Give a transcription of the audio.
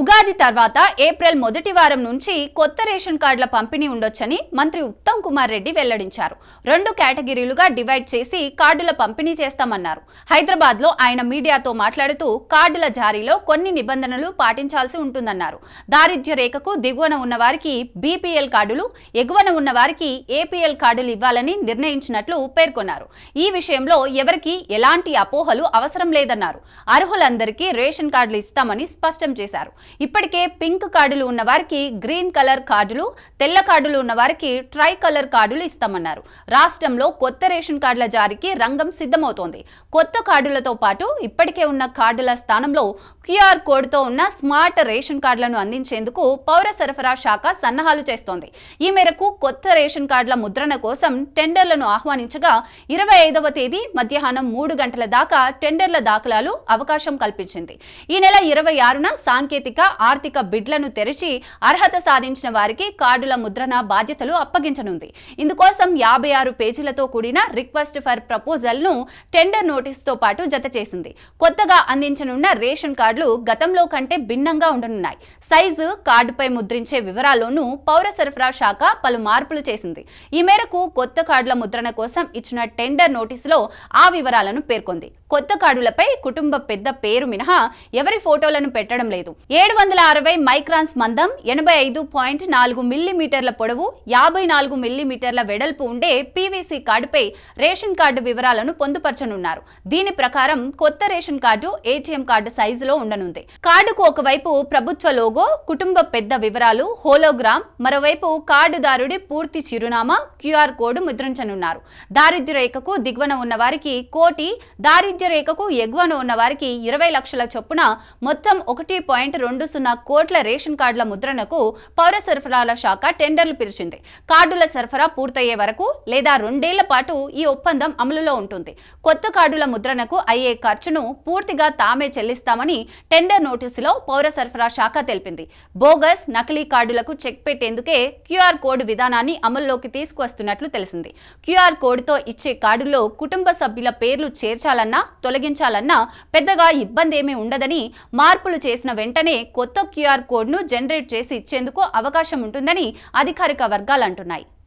ఉగాది తర్వాత ఏప్రిల్ మొదటి వారం నుంచి కొత్త రేషన్ కార్డుల పంపిణీ ఉండొచ్చని మంత్రి ఉత్తమ్ కుమార్ రెడ్డి వెల్లడించారు. రెండు కేటగిరీలుగా డివైడ్ చేసి కార్డుల పంపిణీ చేస్తామన్నారు. హైదరాబాద్లో ఆయన మీడియాతో మాట్లాడుతూ కార్డుల జారీలో కొన్ని నిబంధనలు పాటించాల్సి ఉంటుందన్నారు. దారిద్ర్య రేఖకు దిగువన ఉన్న వారికి బీపీఎల్ కార్డులు ఎగువన ఉన్న వారికి ఏపీఎల్ కార్డులు ఇవ్వాలని నిర్ణయించినట్లు పేర్కొన్నారు. ఈ విషయంలో ఎవరికి ఎలాంటి అపోహలు అవసరం లేదన్నారు. అర్హులందరికీ రేషన్ కార్డులు ఇస్తామని స్పష్టం చేశారు. ఇప్పటికే పింక్ కార్డులు ఉన్న వారికి గ్రీన్ కలర్ కార్డులు తెల్ల కార్డులు ఉన్న వారికి ట్రై కలర్ కార్డులు ఇస్తామన్నారు. రాష్ట్రంలో కొత్త రేషన్ కార్డుల జారీకి రంగం సిద్ధమవుతోంది. కొత్త కార్డులతో పాటు ఇప్పటికే ఉన్న కార్డుల స్థానంలో క్యూఆర్ కోడ్తో ఉన్న స్మార్ట్ రేషన్ కార్డులను అందించేందుకు పౌర సరఫరా శాఖ సన్నాహాలు చేస్తోంది. ఈ మేరకు కొత్త రేషన్ కార్డుల ముద్రణ కోసం టెండర్లను ఆహ్వానించగా ఇరవై ఐదవ తేదీ మధ్యాహ్నం మూడు గంటల దాకా టెండర్ల దాఖలాలు అవకాశం కల్పించింది. ఈ నెల ఇరవై ఆరున సాంకేతిక ఆర్థిక బిడ్లను తెరిచి అర్హత సాధించిన వారికి కార్డుల ముద్రణ బాధ్యతలు అప్పగించనుంది. ఇందుకోసం యాభై ఆరు పేజీలతో కూడిన రిక్వెస్ట్ ఫర్ ప్రపోజల్ను టెండర్ నోటీసుతో పాటు జత చేసింది. కొత్తగా అందించనున్న రేషన్ కార్డులు గతంలో కంటే భిన్నంగా ఉండనున్నాయి. సైజు కార్డుపై ముద్రించే వివరాల్లోనూ పౌర సరఫరా శాఖ పలు మార్పులు చేసింది. ఈ మేరకు కొత్త కార్డుల ముద్రణ కోసం ఇచ్చిన టెండర్ నోటీసులో ఆ వివరాలను పేర్కొంది. కొత్త కార్డులపై కుటుంబ పెద్ద పేరు మినహా ఎవరి ఫోటోలను పెట్టడం లేదు. ఏడు వందల అరవై మైక్రాన్స్ మందం ఎనభై ఐదు పాయింట్ నాలుగు మిల్లీమీటర్ల పొడవు యాభై నాలుగు మిల్లీమీటర్ల వెడల్పు ఉండే పీవీసీ కార్డుపై రేషన్ కార్డు వివరాలను పొందుపరచనున్నారు. దీని ప్రకారం కొత్త రేషన్ కార్డు ఏటీఎం కార్డు సైజులో ఉండనుంది. కార్డుకు ఒకవైపు ప్రభుత్వ లోగో కుటుంబ పెద్ద వివరాలు హోలోగ్రామ్ మరోవైపు కార్డుదారుడి పూర్తి చిరునామా క్యూఆర్ కోడ్ ముద్రించనున్నారు. దారిద్ర్య రేఖకు దిగువన ఉన్న వారికి కోటి దారిద్ర్య రేఖకు ఎగువన ఉన్న వారికి ఇరవై లక్షల చొప్పున మొత్తం ఒకటి పాయింట్ రెండు సున్నా కోట్ల రేషన్ కార్డుల ముద్రణకు పౌర సరఫరాల శాఖ టెండర్లు పిలిచింది. కార్డుల సరఫరా పూర్తయ్యే వరకు లేదా రెండేళ్ళ పాటు ఈ ఒప్పందం అమలులో ఉంటుంది. కొత్త కార్డుల ముద్రణకు అయ్యే ఖర్చును పూర్తిగా తామే చెల్లిస్తామని టెండర్ నోటీసులో పౌర సరఫరా శాఖ తెలిపింది. బోగస్ నకిలీ కార్డులకు చెక్ పెట్టేందుకే క్యూఆర్ కోడ్ విధానాన్ని అమల్లోకి తీసుకువస్తున్నట్లు తెలిసింది. క్యూఆర్ కోడ్తో ఇచ్చే కార్డులో కుటుంబ సభ్యుల పేర్లు చేర్చాలన్నా తొలగించాలన్నా పెద్దగా ఇబ్బంది ఏమీ ఉండదని మార్పులు చేసిన వెంటనే కొత్త క్యూఆర్ కోడ్ను జనరేట్ చేసి ఇచ్చేందుకు అవకాశం ఉంటుందని అధికారిక వర్గాలు అంటున్నాయి.